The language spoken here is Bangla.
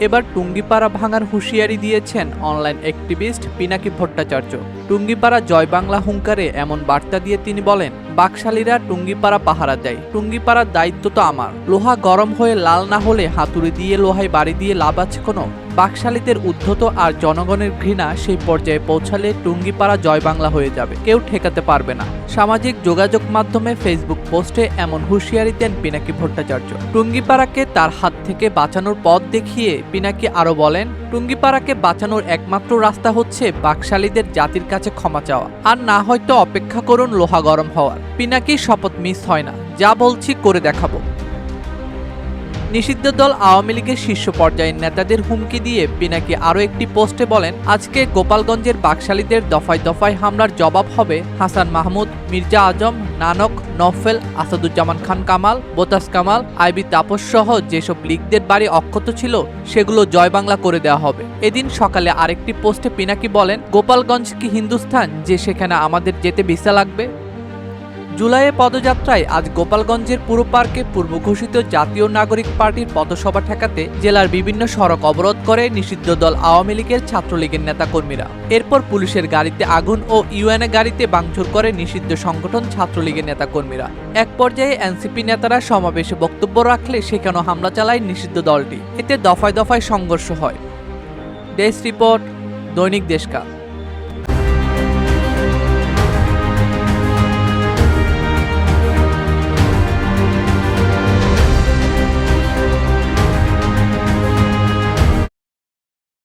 এবার টুঙ্গিপাড়া ভাঙার হুঁশিয়ারি দিয়েছেন অনলাইন অ্যাক্টিভিস্ট পিনাকি ভট্টাচার্য। টুঙ্গিপাড়া জয় বাংলা হুঙ্কারে এমন বার্তা দিয়ে তিনি বলেন বাকশালীরা টুঙ্গিপাড়া পাহারা দেয়। টুঙ্গিপাড়ার দায়িত্ব তো আমার। লোহা গরম হয়ে লাল না হলে হাতুড়ি দিয়ে লোহায় বাড়ি দিয়ে লাভ আছে কোনো? বাকশালীদের উদ্ধত আর জনগণের ঘৃণা সেই পর্যায়ে পৌঁছালে টুঙ্গিপাড়া জয় বাংলা হয়ে যাবে। কেউ ঠেকাতে পারবে না। সামাজিক যোগাযোগ মাধ্যমে ফেসবুক পোস্টে এমন হুঁশিয়ারি দেন পিনাকি ভট্টাচার্য। টুঙ্গিপাড়াকে তার হাত থেকে বাঁচানোর পথ দেখিয়ে পিনাকি আরও বলেন, টুঙ্গিপাড়াকে বাঁচানোর একমাত্র রাস্তা হচ্ছে বাকশালীদের জাতির কাছে ক্ষমা চাওয়া। আর না হয়তো অপেক্ষা করুন লোহা গরম হওয়ার। পিনাকি শপথ মিস হয় না, যা বলছি করে দেখাবো। নিষিদ্ধ দল আওয়ামী লীগের শীর্ষ পর্যায়ের নেতাদের হুমকি দিয়ে পিনাকি আরও একটি পোস্টে বলেন, আজকে গোপালগঞ্জের বাকশালীদের দফায় দফায় হামলার জবাব হবে হাসান মাহমুদ, মির্জা আজম, নানক নফেল আসাদুজ্জামান খান কামাল, বোতাস কামাল, আইবি তাপস সহ যেসব লীগদের বাড়ি অক্ষত ছিল, সেগুলো জয় বাংলা করে দেওয়া হবে। এদিন সকালে আরেকটি পোস্টে পিনাকি বলেন, গোপালগঞ্জ কি হিন্দুস্থান, যে সেখানে আমাদের যেতে ভিসা লাগবে? জুলাইয়ে পদযাত্রায় আজ গোপালগঞ্জের পুরো পার্কে পূর্ব ঘোষিত জাতীয় নাগরিক পার্টির পদসভা ঠেকাতে জেলার বিভিন্ন সড়ক অবরোধ করে নিষিদ্ধ দল আওয়ামী লীগের ছাত্রলীগের নেতাকর্মীরা। এরপর পুলিশের গাড়িতে আগুন ও ইউএনএ গাড়িতে ভাঙচুর করে নিষিদ্ধ সংগঠন ছাত্রলীগের নেতাকর্মীরা। এক পর্যায়ে এনসিপি নেতারা সমাবেশে বক্তব্য রাখলে সেখানেও হামলা চালায় নিষিদ্ধ দলটি। এতে দফায় দফায় সংঘর্ষ হয়। ডেস্ক রিপোর্ট, দৈনিক দেশকা